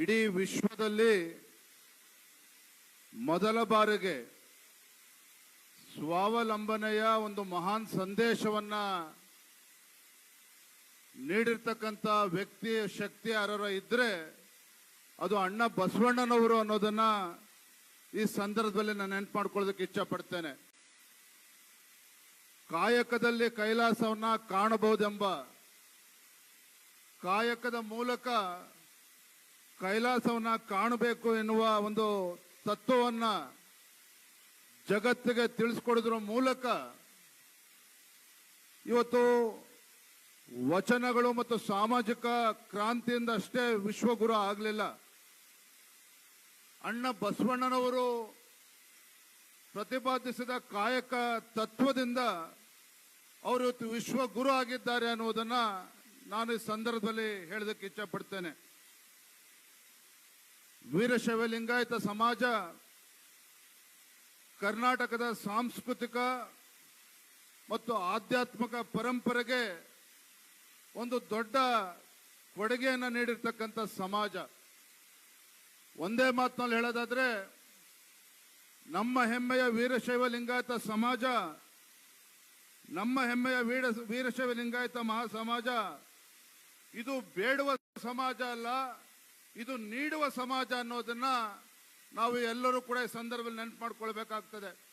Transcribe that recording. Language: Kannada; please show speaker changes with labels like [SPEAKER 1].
[SPEAKER 1] ಇಡೀ ವಿಶ್ವದಲ್ಲಿ ಮೊದಲ ಬಾರಿಗೆ ಸ್ವಾವಲಂಬನೆಯ ಒಂದು ಮಹಾನ್ ಸಂದೇಶವನ್ನ ನೀಡಿರ್ತಕ್ಕಂಥ ವ್ಯಕ್ತಿ ಶಕ್ತಿ ಯಾರ ಇದ್ರೆ ಅದು ಅಣ್ಣ ಬಸವಣ್ಣನವರು ಅನ್ನೋದನ್ನ ಈ ಸಂದರ್ಭದಲ್ಲಿ ನಾನು ನೆನ್ಪು ಮಾಡ್ಕೊಳ್ಳೋದಕ್ಕೆ ಇಚ್ಛಪಡ್ತೇನೆ. ಕಾಯಕದಲ್ಲಿ ಕೈಲಾಸವನ್ನ ಕಾಣಬಹುದೆಂಬ ಕಾಯಕದ ಮೂಲಕ ಕೈಲಾಸವನ್ನ ಕಾಣಬೇಕು ಎನ್ನುವ ಒಂದು ತತ್ವವನ್ನ ಜಗತ್ತಿಗೆ ತಿಳಿಸ್ಕೊಡೋದ್ರ ಮೂಲಕ ಇವತ್ತು ವಚನಗಳು ಮತ್ತು ಸಾಮಾಜಿಕ ಕ್ರಾಂತಿಯಿಂದ ಅಷ್ಟೇ ವಿಶ್ವಗುರು ಆಗಲಿಲ್ಲ. ಅಣ್ಣ ಬಸವಣ್ಣನವರು ಪ್ರತಿಪಾದಿಸಿದ ಕಾಯಕ ತತ್ವದಿಂದ ಅವರು ವಿಶ್ವಗುರು ಆಗಿದ್ದಾರೆ ಅನ್ನುವುದನ್ನು ನಾನು ಈ ಸಂದರ್ಭದಲ್ಲಿ ಹೇಳೋದಕ್ಕೆ ಇಚ್ಛಪಡ್ತೇನೆ ವೀರಶೈವ ಲಿಂಗಾಯತ ಸಮಾಜ, ಕರ್ನಾಟಕದ ಸಾಂಸ್ಕೃತಿಕ ಮತ್ತು ಆಧ್ಯಾತ್ಮಿಕ ಪರಂಪರೆಗೆ ಒಂದು ದೊಡ್ಡ ಕೊಡುಗೆಯನ್ನು ನೀಡಿರ್ತಕ್ಕಂಥ ಸಮಾಜ. ಒಂದೇ ಮಾತಿನಲ್ಲಿ ಹೇಳೋದಾದರೆ, ನಮ್ಮ ಹೆಮ್ಮೆಯ ವೀರಶೈವ ಲಿಂಗಾಯತ ಸಮಾಜ, ನಮ್ಮ ಹೆಮ್ಮೆಯ ವೀರ ವೀರಶೈವ ಲಿಂಗಾಯತ ಮಹಾಸಮಾಜ, ಇದು ಬೇಡುವ ಸಮಾಜ ಅಲ್ಲ. ಇದು ನೀಡುವ ಸಮಾಜ ಅನ್ನೋದನ್ನ ನಾವು ಎಲ್ಲರೂ ಕೂಡ ಈ ಸಂದರ್ಭದಲ್ಲಿ ನೆನಪು ಮಾಡ್ಕೊಳ್ಬೇಕಾಗ್ತದೆ.